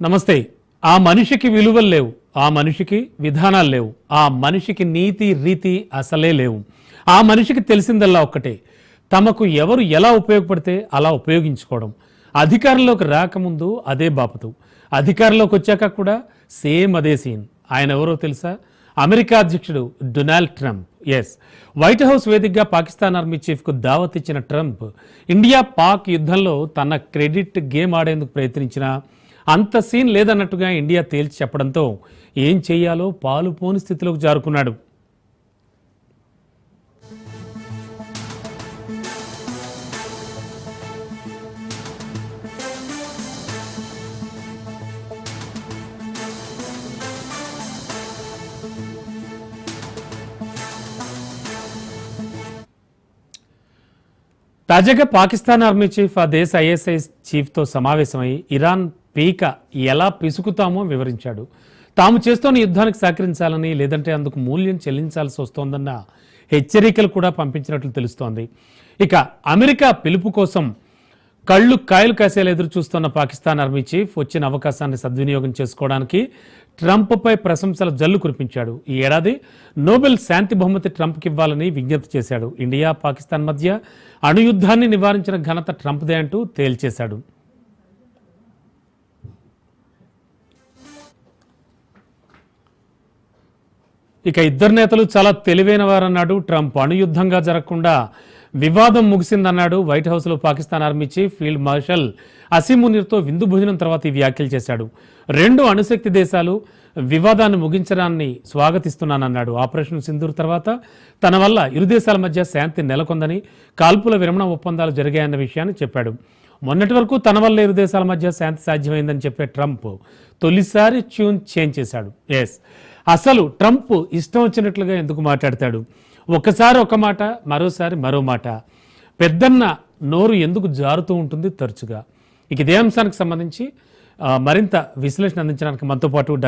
నమస్తే. ఆ మనిషికి విలువలు లేవు. ఆ మనిషికి విధానాలు లేవు. ఆ మనిషికి నీతి రీతి అసలే లేవు. ఆ మనిషికి తెలిసిందల్లా ఒక్కటే. తమకు ఎవరు ఎలా ఉపయోగపడితే అలా ఉపయోగించుకోవడం. అధికారంలోకి రాకముందు అదే బాపతు. అధికారంలోకి వచ్చాక కూడా సేమ్ అదే సీన్. ఆయన ఎవరో తెలుసా? అమెరికా అధ్యక్షుడు Donald Trump. Yes White House వేదికగా పాకిస్తాన్ ఆర్మీ చీఫ్కు దావత్ ఇచ్చిన ట్రంప్ ఇండియా పాక్ యుద్ధంలో తన క్రెడిట్ గేమ్ ఆడేందుకు ప్రయత్నించినా అంత సీన్ లేదన్నట్టుగా ఇండియా తేల్చి చెప్పడంతో ఏం చేయాలో పాలు పోని స్థితిలోకి జారుకున్నాడు. తాజాగా పాకిస్తాన్ ఆర్మీ చీఫ్ ఆ దేశ ఐఎస్ఐ చీఫ్తో సమావేశమై ఇరాన్ పీక ఎలా పిసుకుతామో వివరించాడు. తాము చేస్తున్న యుద్ధానికి సహకరించాలని లేదంటే అందుకు మూల్యం చెల్లించాల్సి వస్తోందన్న హెచ్చరికలు కూడా పంపించినట్లు తెలుస్తోంది. ఇక అమెరికా పిలుపు కోసం కళ్ళు కాయలు కాసేలా ఎదురు చూస్తున్న పాకిస్తాన్ ఆర్మీ చీఫ్ వచ్చిన అవకాశాన్ని సద్వినియోగం చేసుకోవడానికి ట్రంప్పై ప్రశంసల జల్లు కురిపించాడు. ఈ ఏడాది నోబెల్ శాంతి బహుమతి ట్రంప్కి ఇవ్వాలని విజ్ఞప్తి చేశాడు. ఇండియా పాకిస్తాన్ మధ్య అణుయుద్ధాన్ని నివారించిన ఘనత ట్రంప్దే అంటూ తేల్చేశాడు. ఇక ఇద్దరు నేతలు చాలా తెలివైన వారన్నాడు. ట్రంప్ అణుయుద్ధంగా జరగకుండా వివాదం ముగిసిందన్నాడు. వైట్ హౌస్లో Pakistan army chief field marshal అసీమునీర్తో విందు భోజనం తర్వాత ఈ వ్యాఖ్యలు చేశాడు. రెండు అణుశక్తి దేశాలు వివాదాన్ని ముగించడాన్ని స్వాగతిస్తున్నానన్నాడు. ఆపరేషన్ సింధూర్ తర్వాత తన వల్ల ఇరు దేశాల మధ్య శాంతి నెలకొందని కాల్పుల విరమణ ఒప్పందాలు జరిగాయన్న విషయాన్ని చెప్పాడు. మొన్నటి వరకు తన వల్ల ఇరు దేశాల మధ్య శాంతి సాధ్యమైందని చెప్పే ట్రంప్ తొలిసారి ట్యూన్ చేంజ్ చేశాడు. ఎస్ అసలు ట్రంప్ ఇష్టం వచ్చినట్లుగా ఎందుకు మాట్లాడతాడు? ఒకసారి ఒక మాట మరోసారి మరో మాట. పెద్దన్న నోరు ఎందుకు జారుతూ ఉంటుంది తరచుగా? ఇక ఇదే అంశానికి సంబంధించి మరింత విశ్లేషణ అందించడానికి మనతో పాటు